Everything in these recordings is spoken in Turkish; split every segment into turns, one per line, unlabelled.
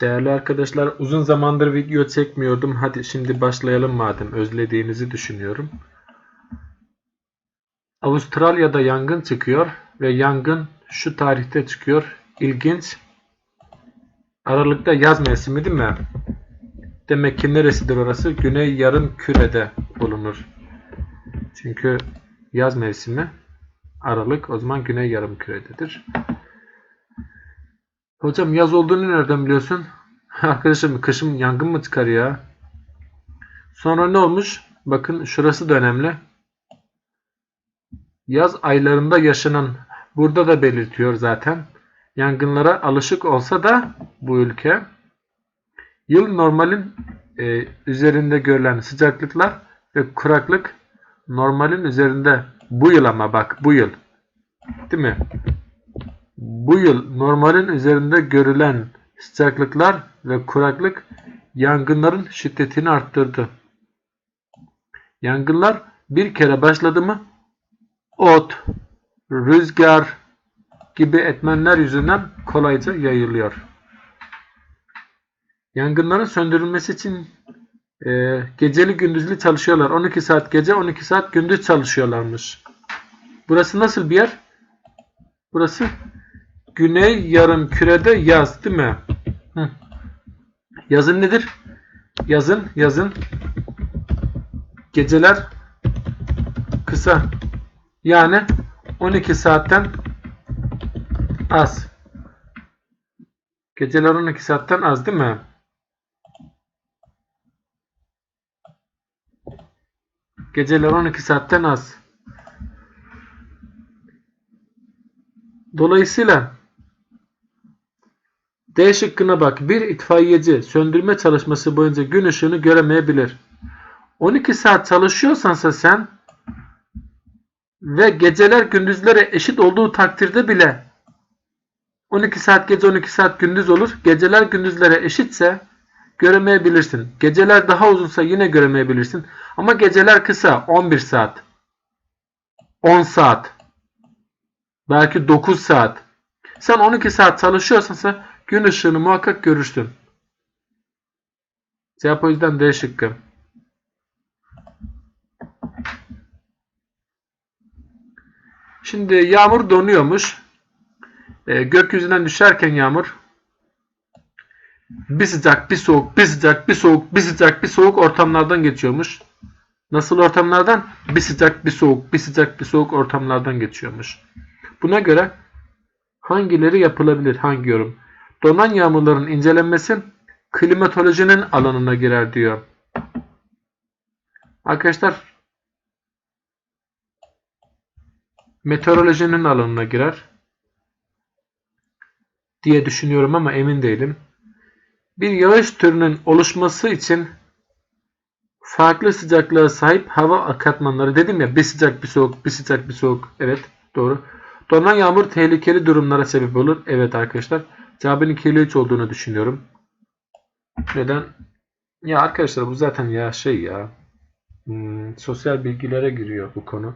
Değerli arkadaşlar uzun zamandır video çekmiyordum. Hadi şimdi başlayalım madem özlediğinizi düşünüyorum. Avustralya'da yangın çıkıyor ve yangın şu tarihte çıkıyor. İlginç. Aralıkta yaz mevsimi değil mi? Demek ki neresidir orası? Güney yarım kürede bulunur. Çünkü yaz mevsimi Aralık o zaman güney yarım kürededir. Hocam yaz olduğunu nereden biliyorsun? Arkadaşım kışın yangın mı çıkar ya? Sonra ne olmuş? Bakın şurası da önemli. Yaz aylarında yaşanan burada da belirtiyor zaten. Yangınlara alışık olsa da bu ülke yıl normalin e, üzerinde görülen sıcaklıklar ve kuraklık normalin üzerinde bu yıl ama bak bu yıl değil mi? Bu yıl normalin üzerinde görülen sıcaklıklar ve kuraklık yangınların şiddetini arttırdı. Yangınlar bir kere başladı mı ot, rüzgar gibi etmenler yüzünden kolayca yayılıyor. Yangınların söndürülmesi için e, geceli gündüzlü çalışıyorlar. 12 saat gece 12 saat gündüz çalışıyorlarmış. Burası nasıl bir yer? Burası Güney yarım kürede yaz değil mi? Hı. Yazın nedir? Yazın, yazın geceler kısa. Yani 12 saatten az. Geceler 12 saatten az değil mi? Geceler 12 saatten az. Dolayısıyla D şıkkına bak. Bir itfaiyeci söndürme çalışması boyunca gün ışığını göremeyebilir. 12 saat çalışıyorsansa sen ve geceler gündüzlere eşit olduğu takdirde bile 12 saat gece 12 saat gündüz olur. Geceler gündüzlere eşitse göremeyebilirsin. Geceler daha uzunsa yine göremeyebilirsin. Ama geceler kısa 11 saat 10 saat belki 9 saat sen 12 saat çalışıyorsansa gün ışığını muhakkak görürsün. Cevap o yüzden D şıkkı. Şimdi yağmur donuyormuş. E, gökyüzünden düşerken yağmur bir sıcak bir soğuk bir sıcak bir soğuk bir sıcak bir soğuk ortamlardan geçiyormuş. Nasıl ortamlardan? Bir sıcak bir soğuk bir sıcak bir soğuk ortamlardan geçiyormuş. Buna göre hangileri yapılabilir? Hangi yorum? Donan yağmurların incelenmesi klimatolojinin alanına girer diyor. Arkadaşlar meteorolojinin alanına girer diye düşünüyorum ama emin değilim. Bir yağış türünün oluşması için farklı sıcaklığa sahip hava akatmanları dedim ya bir sıcak bir soğuk bir sıcak bir soğuk evet doğru. Donan yağmur tehlikeli durumlara sebep olur. Evet arkadaşlar. Cevabın 2 ile 3 olduğunu düşünüyorum. Neden? Ya arkadaşlar bu zaten ya şey ya hmm, sosyal bilgilere giriyor bu konu.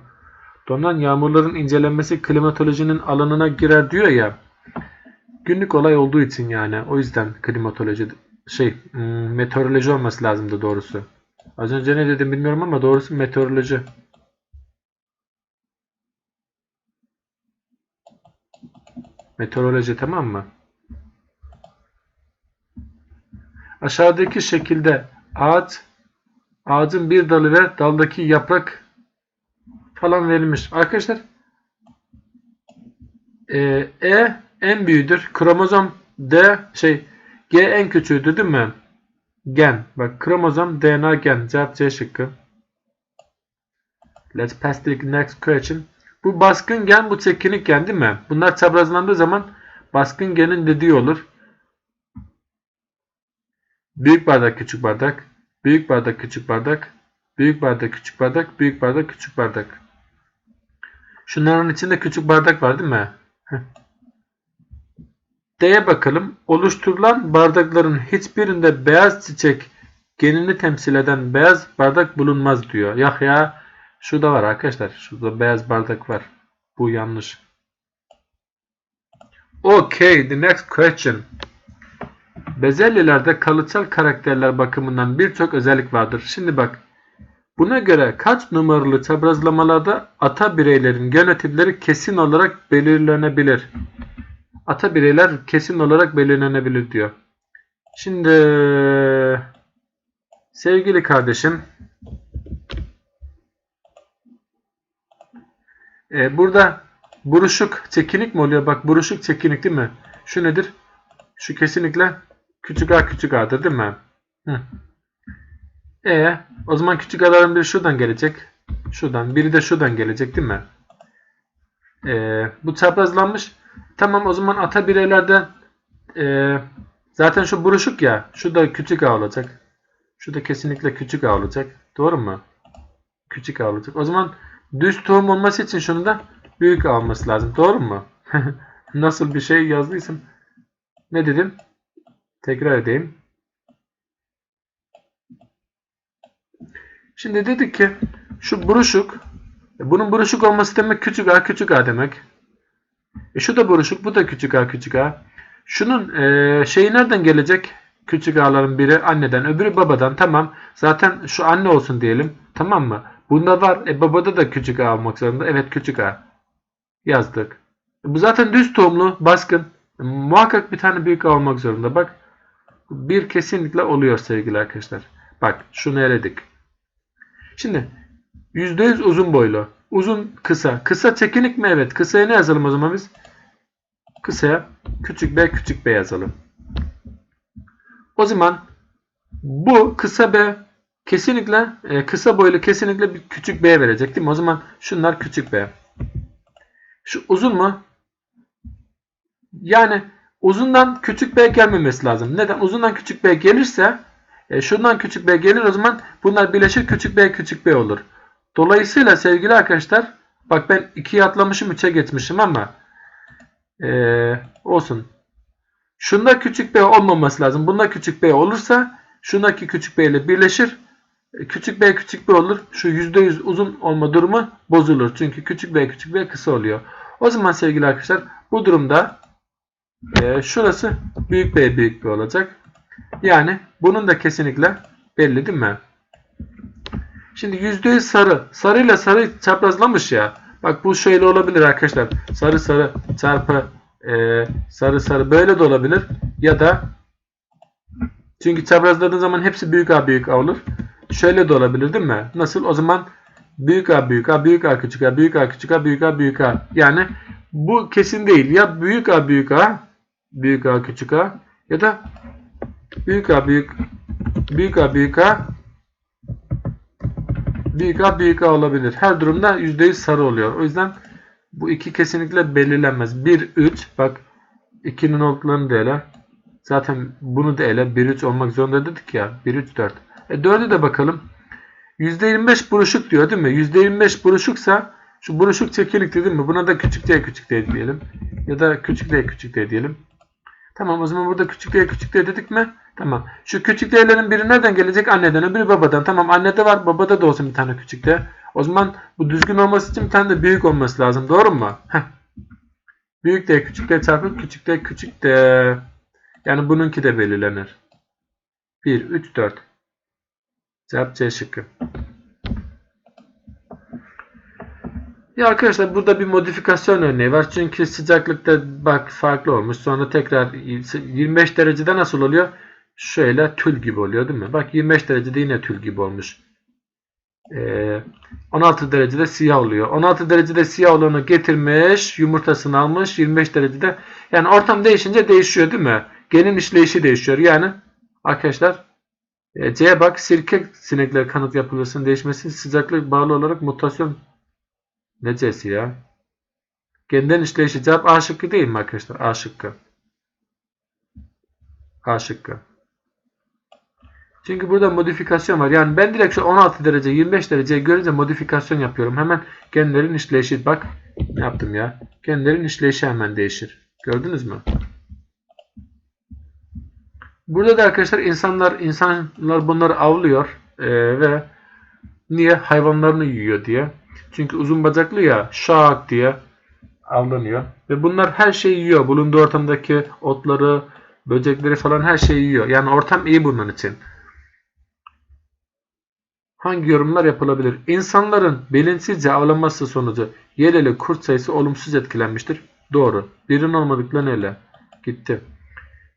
Donan yağmurların incelenmesi klimatolojinin alanına girer diyor ya. Günlük olay olduğu için yani. O yüzden klimatoloji şey hmm, meteoroloji olması lazımdı doğrusu. Az önce ne dedim bilmiyorum ama doğrusu meteoroloji. Meteoroloji tamam mı? Aşağıdaki şekilde ağaç ağacın bir dalı ve daldaki yaprak falan verilmiş. Arkadaşlar e, e en büyüğüdür. Kromozom D şey G en küçüğüdür değil mi? Gen. Bak kromozom DNA gen. Cevap C şıkkı. Let's pass the next question. Bu baskın gen bu çekinik gen değil mi? Bunlar çaprazlandığı zaman baskın genin dediği olur. Büyük bardak, küçük bardak, büyük bardak, küçük bardak, büyük bardak, küçük bardak, büyük bardak, küçük bardak. Şunların içinde küçük bardak var değil mi? D'ye bakalım. Oluşturulan bardakların hiçbirinde beyaz çiçek genini temsil eden beyaz bardak bulunmaz diyor. Yah ya şurada var arkadaşlar. Şurada beyaz bardak var. Bu yanlış. Okay, the next question. Bezelyelerde kalıtsal karakterler bakımından birçok özellik vardır. Şimdi bak. Buna göre kaç numaralı çaprazlamalarda ata bireylerin genotipleri kesin olarak belirlenebilir? Ata bireyler kesin olarak belirlenebilir diyor. Şimdi sevgili kardeşim e, burada buruşuk çekinik mi oluyor? Bak buruşuk çekinik değil mi? Şu nedir? Şu kesinlikle küçük a küçük a'dır değil mi? Hı. E o zaman küçük a'ların biri şuradan gelecek. Şuradan. Biri de şuradan gelecek değil mi? E, bu çaprazlanmış. Tamam o zaman ata bireylerde e, zaten şu buruşuk ya. Şu da küçük a olacak. Şu da kesinlikle küçük a olacak. Doğru mu? Küçük a olacak. O zaman düz tohum olması için şunu da büyük a olması lazım. Doğru mu? Nasıl bir şey yazdıysam. Ne dedim? Tekrar edeyim. Şimdi dedik ki şu buruşuk e, bunun buruşuk olması demek küçük a küçük a demek. E şu da buruşuk bu da küçük a küçük a. Şunun e, şeyi nereden gelecek? Küçük a'ların biri anneden öbürü babadan. Tamam. Zaten şu anne olsun diyelim. Tamam mı? Bunda var. E babada da küçük a olmak zorunda. Evet küçük a. Yazdık. E, bu zaten düz tohumlu baskın. E, muhakkak bir tane büyük a olmak zorunda. Bak. Bir kesinlikle oluyor sevgili arkadaşlar. Bak şunu eledik. Şimdi %100 uzun boylu. Uzun kısa. Kısa çekinik mi? Evet. Kısaya ne yazalım o zaman biz? Kısaya küçük b küçük b yazalım. O zaman bu kısa b kesinlikle e, kısa boylu kesinlikle bir küçük b verecek değil mi? O zaman şunlar küçük b. Şu uzun mu? Yani uzundan küçük b gelmemesi lazım. Neden? Uzundan küçük b gelirse e, şundan küçük b gelir o zaman bunlar birleşir küçük b küçük b olur. Dolayısıyla sevgili arkadaşlar bak ben 2'ye atlamışım 3'e geçmişim ama ee, olsun. Şunda küçük b olmaması lazım. Bunda küçük b olursa şundaki küçük b ile birleşir. E, Küçük b küçük b olur. Şu %100 uzun olma durumu bozulur. Çünkü küçük b küçük b kısa oluyor. O zaman sevgili arkadaşlar bu durumda e, şurası büyük b büyük b olacak. Yani bunun da kesinlikle belli değil mi? Şimdi %100 sarı. Sarıyla sarı çaprazlamış ya. Bak bu şöyle olabilir arkadaşlar. Sarı sarı çarpı e, sarı sarı böyle de olabilir. Ya da çünkü çaprazladığın zaman hepsi büyük A büyük A olur. Şöyle de olabilir değil mi? Nasıl? O zaman büyük A büyük A büyük A küçük A büyük A küçük A büyük A büyük A. Yani bu kesin değil. Ya büyük A büyük A büyük A küçük A ya da büyük A büyük büyük A büyük A büyük A büyük A olabilir. Her durumda %100 sarı oluyor. O yüzden bu iki kesinlikle belirlenmez. 1 3 bak 2'nin olduklarını da ele. Zaten bunu da ele 1 3 olmak zorunda dedik ya. 1 3 4. E 4'e de bakalım. %25 buruşuk diyor değil mi? %25 buruşuksa şu buruşuk çekilik değil mi? Buna da küçük d küçük d diyelim. Ya da küçük d küçük d diyelim. Tamam o zaman burada küçük d küçük d dedik mi? Tamam. Şu küçük d'lerin biri nereden gelecek? Anneden öbürü babadan. Tamam annede var babada da olsun bir tane küçük d. O zaman bu düzgün olması için bir tane de büyük olması lazım. Doğru mu? Heh. Büyük d küçük d çarpı küçük d küçük d. Yani bununki de belirlenir. 1, 3, 4. Cevap C şıkkı. Ya arkadaşlar burada bir modifikasyon örneği var. Çünkü sıcaklıkta bak farklı olmuş. Sonra tekrar 25 derecede nasıl oluyor? Şöyle tül gibi oluyor değil mi? Bak 25 derecede yine tül gibi olmuş. Ee, 16 derecede siyah oluyor. 16 derecede siyah olanı getirmiş, yumurtasını almış. 25 derecede yani ortam değişince değişiyor değil mi? Genin işleyişi değişiyor. Yani arkadaşlar e, C'ye bak sirke sinekler kanıt yapılmasının değişmesi sıcaklık bağlı olarak mutasyon ne C'si ya? Genden işleyişi cevap A şıkkı değil mi arkadaşlar? A şıkkı. A şıkkı. Çünkü burada modifikasyon var. Yani ben direkt şu 16 derece 25 dereceyi görünce modifikasyon yapıyorum. Hemen genlerin işleyişi bak ne yaptım ya. Genlerin işleyişi hemen değişir. Gördünüz mü? Burada da arkadaşlar insanlar insanlar bunları avlıyor ee, ve niye hayvanlarını yiyor diye. Çünkü uzun bacaklı ya şak diye avlanıyor. Ve bunlar her şeyi yiyor. Bulunduğu ortamdaki otları, böcekleri falan her şeyi yiyor. Yani ortam iyi bunun için. Hangi yorumlar yapılabilir? İnsanların bilinçsizce avlanması sonucu yereli kurt sayısı olumsuz etkilenmiştir. Doğru. Birinin olmadıklarını ele. Gitti.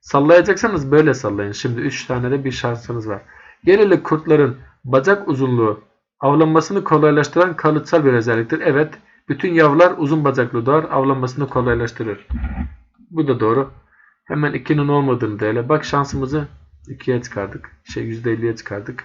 Sallayacaksanız böyle sallayın. Şimdi 3 tane de bir şansınız var. Yereli kurtların bacak uzunluğu avlanmasını kolaylaştıran kalıtsal bir özelliktir. Evet. Bütün yavrular uzun bacaklı doğar. Avlanmasını kolaylaştırır. Bu da doğru. Hemen 2'nin olmadığını da ele. Bak şansımızı 2'ye çıkardık. Şey %50'ye çıkardık.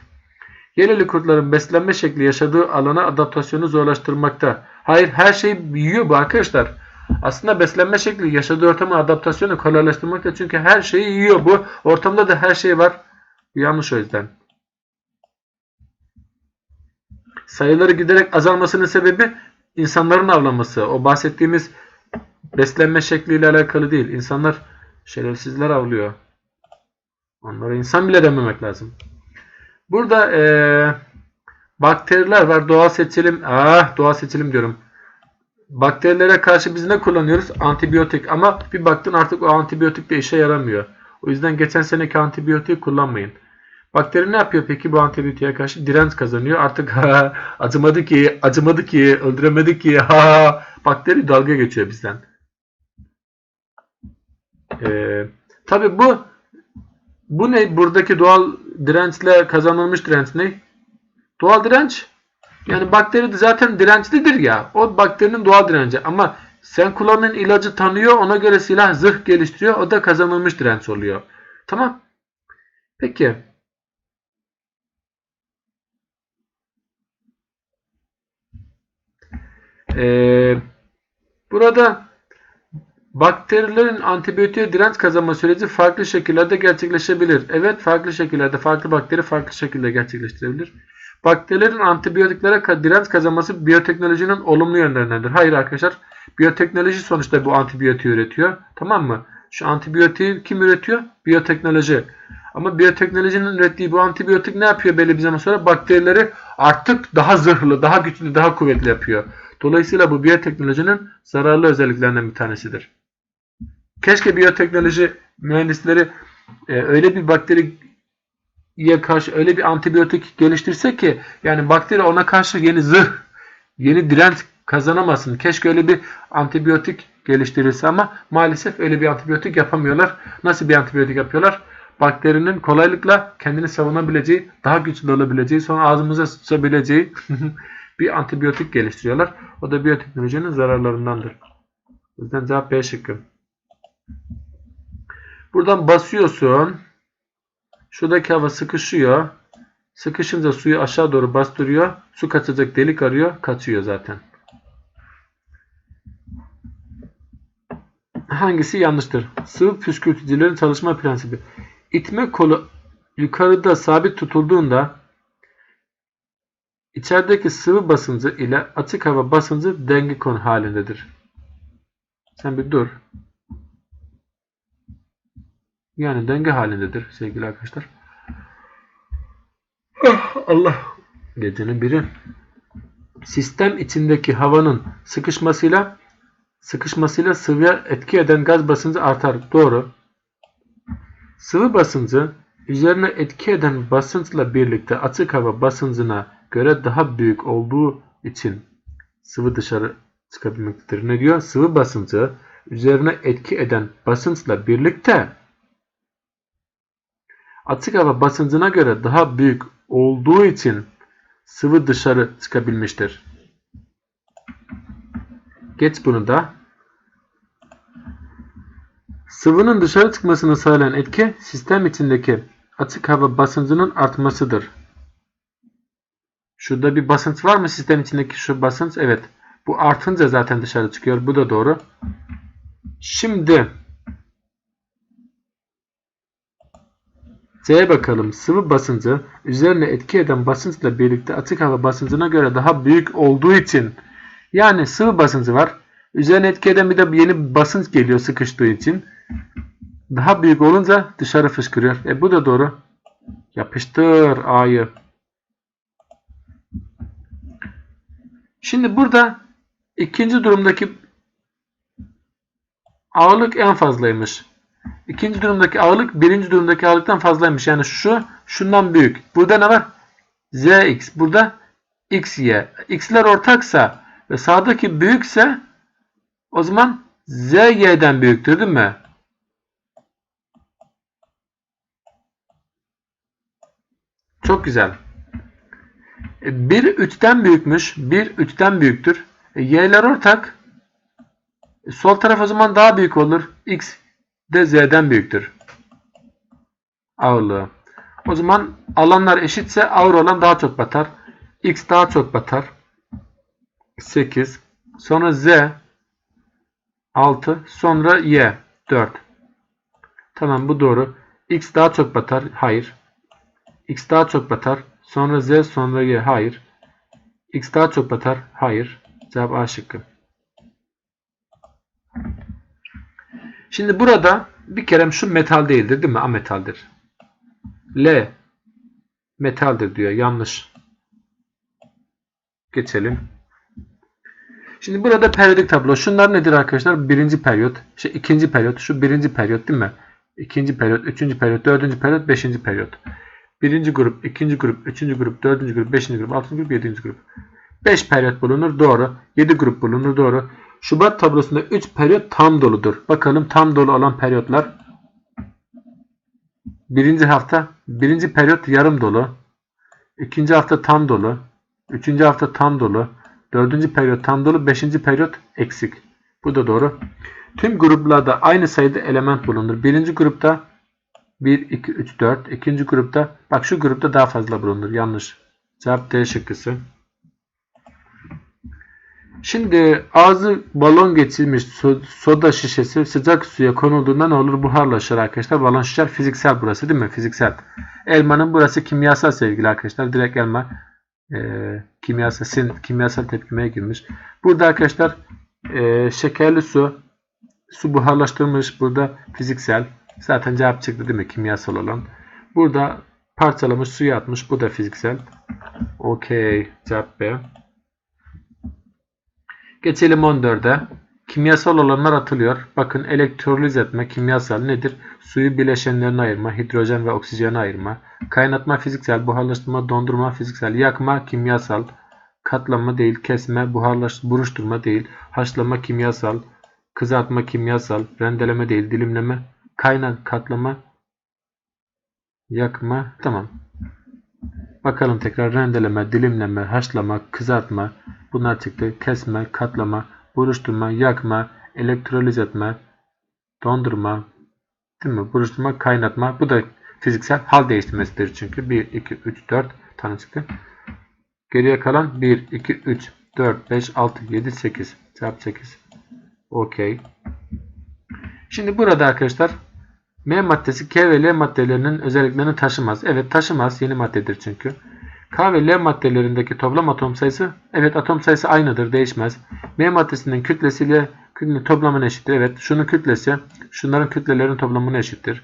Yereli kurtların beslenme şekli yaşadığı alana adaptasyonu zorlaştırmakta. Hayır her şeyi yiyor bu arkadaşlar. Aslında beslenme şekli yaşadığı ortama adaptasyonu kolaylaştırmakta. Çünkü her şeyi yiyor bu. Ortamda da her şey var. Yanlış o yüzden. Sayıları giderek azalmasının sebebi insanların avlanması. O bahsettiğimiz beslenme şekliyle alakalı değil. İnsanlar şerefsizler avlıyor. Onlara insan bile dememek lazım. Burada eee, bakteriler var. Doğal seçilim. Ah doğal seçilim diyorum. Bakterilere karşı biz ne kullanıyoruz? Antibiyotik. Ama bir baktın artık o antibiyotik de işe yaramıyor. O yüzden geçen seneki antibiyotiği kullanmayın. Bakteri ne yapıyor peki bu antibiyotiğe karşı? Direnç kazanıyor. Artık ha, acımadı ki, acımadı ki, öldüremedi ki. Ha, bakteri dalga geçiyor bizden. Ee, tabii bu bu ne? Buradaki doğal dirençle kazanılmış direnç ne? Doğal direnç. Yani bakteri de zaten dirençlidir ya. O bakterinin doğal direnci. Ama sen kullandığın ilacı tanıyor. Ona göre silah zırh geliştiriyor. O da kazanılmış direnç oluyor. Tamam. Peki. Ee, burada bakterilerin antibiyotiğe direnç kazanma süreci farklı şekillerde gerçekleşebilir. Evet farklı şekillerde farklı bakteri farklı şekilde gerçekleştirebilir. Bakterilerin antibiyotiklere direnç kazanması biyoteknolojinin olumlu yönlerindendir. Hayır arkadaşlar. Biyoteknoloji sonuçta bu antibiyotiği üretiyor. Tamam mı? Şu antibiyotiği kim üretiyor? Biyoteknoloji. Ama biyoteknolojinin ürettiği bu antibiyotik ne yapıyor belli bir zaman sonra? Bakterileri artık daha zırhlı, daha güçlü, daha kuvvetli yapıyor. Dolayısıyla bu biyoteknolojinin zararlı özelliklerinden bir tanesidir. Keşke biyoteknoloji mühendisleri e, öyle bir bakteriye karşı öyle bir antibiyotik geliştirse ki yani bakteri ona karşı yeni zırh, yeni direnç kazanamasın. Keşke öyle bir antibiyotik geliştirilse ama maalesef öyle bir antibiyotik yapamıyorlar. Nasıl bir antibiyotik yapıyorlar? Bakterinin kolaylıkla kendini savunabileceği, daha güçlü olabileceği, sonra ağzımıza sıçabileceği bir antibiyotik geliştiriyorlar. O da biyoteknolojinin zararlarındandır. O yüzden cevap B şıkkı. Buradan basıyorsun. Şuradaki hava sıkışıyor. Sıkışınca suyu aşağı doğru bastırıyor. Su kaçacak delik arıyor. Kaçıyor zaten. Hangisi yanlıştır? Sıvı püskürtücülerin çalışma prensibi. İtme kolu yukarıda sabit tutulduğunda içerideki sıvı basıncı ile açık hava basıncı denge konu halindedir. Sen bir dur. Yani denge halindedir sevgili arkadaşlar. Ah, Allah. Gecenin biri. Sistem içindeki havanın sıkışmasıyla sıkışmasıyla sıvıya etki eden gaz basıncı artar. Doğru. Sıvı basıncı üzerine etki eden basınçla birlikte açık hava basıncına göre daha büyük olduğu için sıvı dışarı çıkabilmektedir. Ne diyor? Sıvı basıncı üzerine etki eden basınçla birlikte açık hava basıncına göre daha büyük olduğu için sıvı dışarı çıkabilmiştir. Geç bunu da. Sıvının dışarı çıkmasını sağlayan etki sistem içindeki açık hava basıncının artmasıdır. Şurada bir basınç var mı sistem içindeki şu basınç? Evet. Bu artınca zaten dışarı çıkıyor. Bu da doğru. Şimdi C'ye bakalım. Sıvı basıncı üzerine etki eden basınçla birlikte açık hava basıncına göre daha büyük olduğu için yani sıvı basıncı var. Üzerine etki eden bir de yeni basınç geliyor sıkıştığı için. Daha büyük olunca dışarı fışkırıyor. E bu da doğru. Yapıştır A'yı. Şimdi burada ikinci durumdaki ağırlık en fazlaymış. İkinci durumdaki ağırlık birinci durumdaki ağırlıktan fazlaymış. Yani şu şundan büyük. Burada ne var? Zx. Burada xy. X'ler ortaksa ve sağdaki büyükse o zaman zy'den büyüktür değil mi? Çok güzel. 1 3'ten büyükmüş. 1 3'ten büyüktür. E, y'ler ortak. E, sol taraf o zaman daha büyük olur. X de z'den büyüktür. Ağırlığı. O zaman alanlar eşitse ağır olan daha çok batar. X daha çok batar. 8. Sonra Z 6. Sonra Y 4. Tamam bu doğru. X daha çok batar. Hayır. X daha çok batar. Sonra Z sonra Y. Hayır. X daha çok batar. Hayır. Cevap A şıkkı. Şimdi burada bir kere şu metal değildir değil mi? Ametaldir. L metaldir diyor. Yanlış. Geçelim. Şimdi burada periyodik tablo. Şunlar nedir arkadaşlar? Birinci periyot, şey, ikinci periyot, şu birinci periyot değil mi? İkinci periyot, üçüncü periyot, dördüncü periyot, beşinci periyot. Birinci grup, ikinci grup, üçüncü grup, dördüncü grup, beşinci grup, altıncı grup, yedinci grup. Beş periyot bulunur. Doğru. Yedi grup bulunur. Doğru. Şubat tablosunda üç periyot tam doludur. Bakalım tam dolu olan periyotlar. Birinci hafta, birinci periyot yarım dolu. İkinci hafta tam dolu. Üçüncü hafta tam dolu. Dördüncü periyot tam dolu. Beşinci periyot eksik. Bu da doğru. Tüm gruplarda aynı sayıda element bulunur. Birinci grupta 1, 2, 3, 4. İkinci grupta bak şu grupta daha fazla bulunur. Yanlış. Cevap D şıkkısı. Şimdi ağzı balon geçirmiş soda şişesi sıcak suya konulduğunda ne olur? Buharlaşır arkadaşlar. Balon şişer. Fiziksel burası değil mi? Fiziksel. Elmanın burası kimyasal sevgili arkadaşlar. Direkt elma e, kimyasal, sin, kimyasal tepkimeye girmiş. Burada arkadaşlar e, şekerli su su buharlaştırmış. Burada fiziksel. Zaten cevap çıktı değil mi? Kimyasal olan. Burada parçalamış suya atmış. Bu da fiziksel. Okey. Cevap B. Geçelim 14'e. Kimyasal olanlar atılıyor. Bakın elektroliz etme kimyasal nedir? Suyu bileşenlerine ayırma, hidrojen ve oksijene ayırma. Kaynatma fiziksel, buharlaştırma, dondurma fiziksel, yakma kimyasal, katlama değil, kesme, buharlaş, buruşturma değil, haşlama kimyasal, kızartma kimyasal, rendeleme değil, dilimleme, kaynat, katlama, yakma. Tamam. Bakalım tekrar rendeleme, dilimleme, haşlama, kızartma, Bunlar çıktı. Kesme, katlama, buruşturma, yakma, elektroliz etme, dondurma, değil mi? Buruşturma, kaynatma. Bu da fiziksel hal değiştirmesidir çünkü. 1, 2, 3, 4 tane çıktı. Geriye kalan 1, 2, 3, 4, 5, 6, 7, 8. Cevap 8. Okey. Şimdi burada arkadaşlar M maddesi K ve L maddelerinin özelliklerini taşımaz. Evet taşımaz. Yeni maddedir çünkü. K ve L maddelerindeki toplam atom sayısı evet atom sayısı aynıdır değişmez. M maddesinin kütlesiyle kütlenin toplamına eşittir. Evet şunun kütlesi şunların kütlelerinin toplamına eşittir.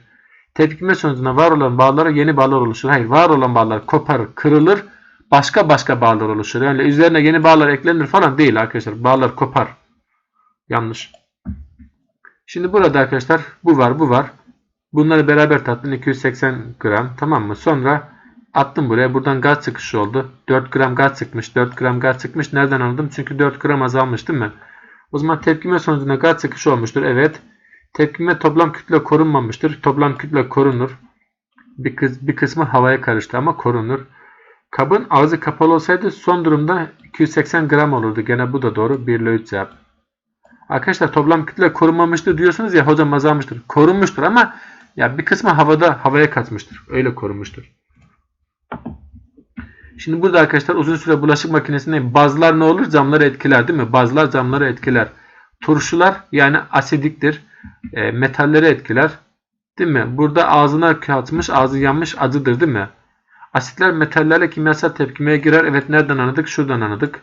Tepkime sonucunda var olan bağlara yeni bağlar oluşur. Hayır var olan bağlar koparır, kırılır. Başka başka bağlar oluşur. Yani üzerine yeni bağlar eklenir falan değil arkadaşlar. Bağlar kopar. Yanlış. Şimdi burada arkadaşlar bu var bu var. Bunları beraber tattın 280 gram tamam mı? Sonra Attım buraya. Buradan gaz çıkışı oldu. 4 gram gaz çıkmış. 4 gram gaz çıkmış. Nereden anladım? Çünkü 4 gram azalmış değil mi? O zaman tepkime sonucunda gaz çıkışı olmuştur. Evet. Tepkime toplam kütle korunmamıştır. Toplam kütle korunur. Bir, kız, bir kısmı havaya karıştı ama korunur. Kabın ağzı kapalı olsaydı son durumda 280 gram olurdu. Gene bu da doğru. 1 ile 3 cevap. Arkadaşlar toplam kütle korunmamıştır diyorsunuz ya hocam azalmıştır. Korunmuştur ama ya bir kısmı havada havaya kaçmıştır. Öyle korunmuştur. Şimdi burada arkadaşlar uzun süre bulaşık makinesinde bazlar ne olur? Camları etkiler değil mi? Bazlar camları etkiler. Turşular yani asidiktir. E, metalleri etkiler. Değil mi? Burada ağzına katmış, ağzı yanmış acıdır değil mi? Asitler metallerle kimyasal tepkimeye girer. Evet nereden anladık? Şuradan anladık.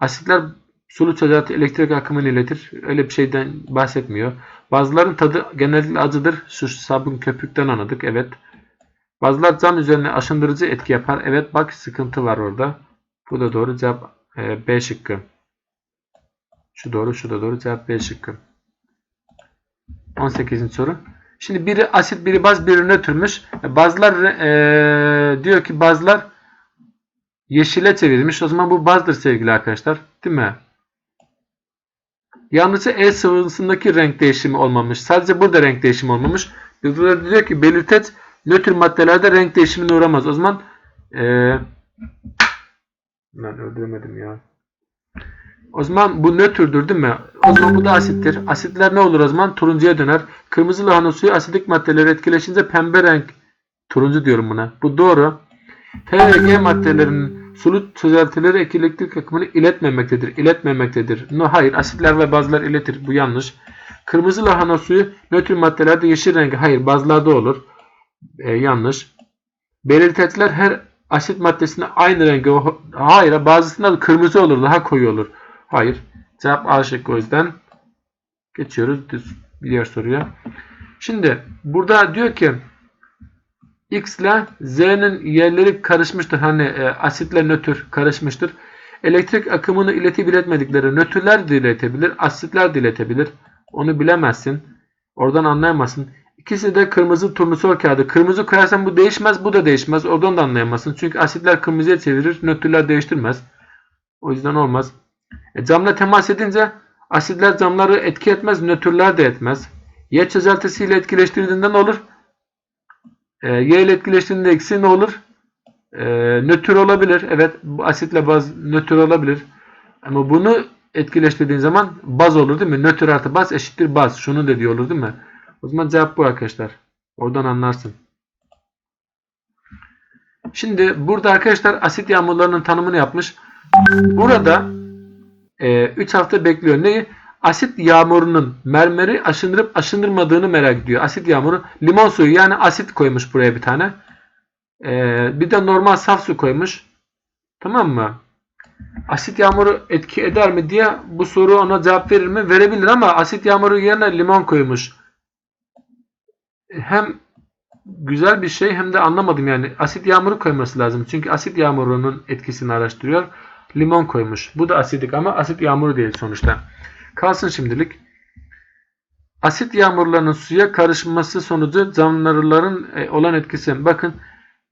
Asitler sulu çocuğa elektrik akımını iletir. Öyle bir şeyden bahsetmiyor. Bazıların tadı genellikle acıdır. Şu sabun köpükten anladık. Evet. Bazılar can üzerine aşındırıcı etki yapar. Evet bak sıkıntı var orada. Bu da doğru cevap e, B şıkkı. Şu doğru şu da doğru cevap B şıkkı. 18. soru. Şimdi biri asit, biri baz, biri nötrmüş. E, Bazlar e, diyor ki bazlar yeşile çevirmiş. O zaman bu bazdır sevgili arkadaşlar. Değil mi? Yalnızca E sıvısındaki renk değişimi olmamış. Sadece burada renk değişimi olmamış. Burada diyor ki belirteç nötr maddelerde renk değişimine uğramaz. O zaman e, ben öldüremedim ya. O zaman bu nötrdür değil mi? O zaman bu da asittir. Asitler ne olur o zaman? Turuncuya döner. Kırmızı lahana suyu asidik maddeleri etkileşince pembe renk turuncu diyorum buna. Bu doğru. P ve G maddelerinin sulu çözeltileri elektrik akımını iletmemektedir. İletmemektedir. No, hayır. Asitler ve bazlar iletir. Bu yanlış. Kırmızı lahana suyu nötr maddelerde yeşil rengi. Hayır. Bazlarda olur. Ee, yanlış. Belirteçler her asit maddesinde aynı rengi. Hayır. Bazısında kırmızı olur. Daha koyu olur. Hayır. Cevap A şıkkı o yüzden. Geçiyoruz diğer soruya. Şimdi burada diyor ki X ile Z'nin yerleri karışmıştır. Hani e, asitle nötr karışmıştır. Elektrik akımını iletip iletmedikleri nötrler de iletebilir, asitler de iletebilir. Onu bilemezsin. Oradan anlayamazsın. İkisi de kırmızı turnusol kağıdı. Kırmızı koyarsan bu değişmez, bu da değişmez. Oradan da anlayamazsın. Çünkü asitler kırmızıya çevirir, nötrler değiştirmez. O yüzden olmaz. E, camla temas edince asitler camları etki etmez, nötrler de etmez. Y çözeltisiyle etkileştirdiğinde ne olur? E, y ile etkileştiğinde eksi ne olur? E, nötr olabilir. Evet asitle baz nötr olabilir. Ama bunu etkileştirdiğin zaman baz olur değil mi? Nötr artı baz eşittir baz. Şunu diyor olur değil mi? O zaman cevap bu arkadaşlar. Oradan anlarsın. Şimdi burada arkadaşlar asit yağmurlarının tanımını yapmış. Burada 3 hafta bekliyor. Neyi? Asit yağmurunun mermeri aşındırıp aşındırmadığını merak ediyor. Asit yağmuru limon suyu yani asit koymuş buraya bir tane. Ee, bir de normal saf su koymuş. Tamam mı? Asit yağmuru etki eder mi diye bu soru ona cevap verir mi? Verebilir ama asit yağmuru yerine limon koymuş. Hem güzel bir şey hem de anlamadım yani. Asit yağmuru koyması lazım. Çünkü asit yağmurunun etkisini araştırıyor. Limon koymuş. Bu da asidik ama asit yağmuru değil sonuçta. Kalsın şimdilik. Asit yağmurlarının suya karışması sonucu canlıların e, olan etkisi. Bakın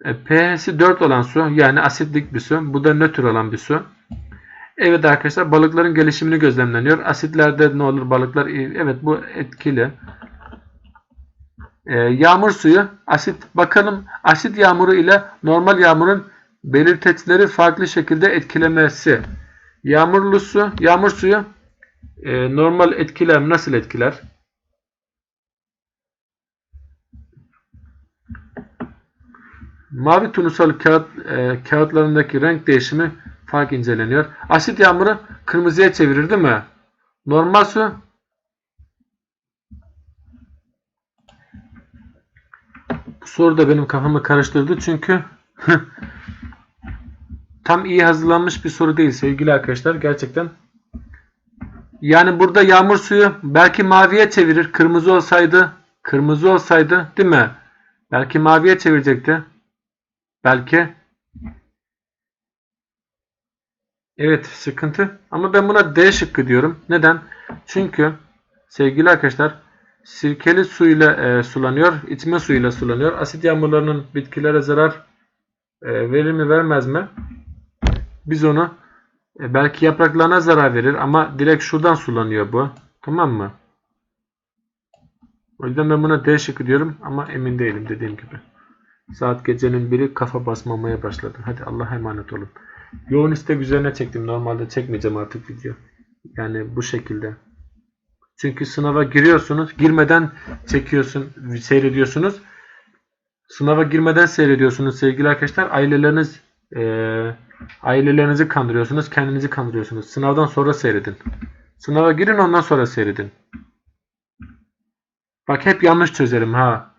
e, pH'si 4 olan su yani asitlik bir su. Bu da nötr olan bir su. Evet arkadaşlar balıkların gelişimini gözlemleniyor. Asitlerde ne olur balıklar? Evet bu etkili. Ee, yağmur suyu asit bakalım asit yağmuru ile normal yağmurun belirteçleri farklı şekilde etkilemesi. Yağmurlu su, yağmur suyu e, normal etkiler nasıl etkiler? Mavi turnusol kağıt, e, kağıtlarındaki renk değişimi fark inceleniyor. Asit yağmuru kırmızıya çevirir değil mi? Normal su Bu soru da benim kafamı karıştırdı çünkü tam iyi hazırlanmış bir soru değil sevgili arkadaşlar. Gerçekten yani burada yağmur suyu belki maviye çevirir. Kırmızı olsaydı, kırmızı olsaydı değil mi? Belki maviye çevirecekti. Belki. Evet sıkıntı. Ama ben buna D şıkkı diyorum. Neden? Çünkü sevgili arkadaşlar sirkeli suyla e, sulanıyor. içme suyuyla sulanıyor. Asit yağmurlarının bitkilere zarar e, verir mi vermez mi? Biz onu e, belki yapraklarına zarar verir ama direkt şuradan sulanıyor bu. Tamam mı? O yüzden ben buna D şıkkı diyorum ama emin değilim dediğim gibi. Saat gecenin biri kafa basmamaya başladı. Hadi Allah'a emanet olun. Yoğun istek üzerine çektim. Normalde çekmeyeceğim artık video. Yani bu şekilde. Çünkü sınava giriyorsunuz. Girmeden çekiyorsun, seyrediyorsunuz. Sınava girmeden seyrediyorsunuz sevgili arkadaşlar. Aileleriniz e, ailelerinizi kandırıyorsunuz. Kendinizi kandırıyorsunuz. Sınavdan sonra seyredin. Sınava girin ondan sonra seyredin. Bak hep yanlış çözerim ha.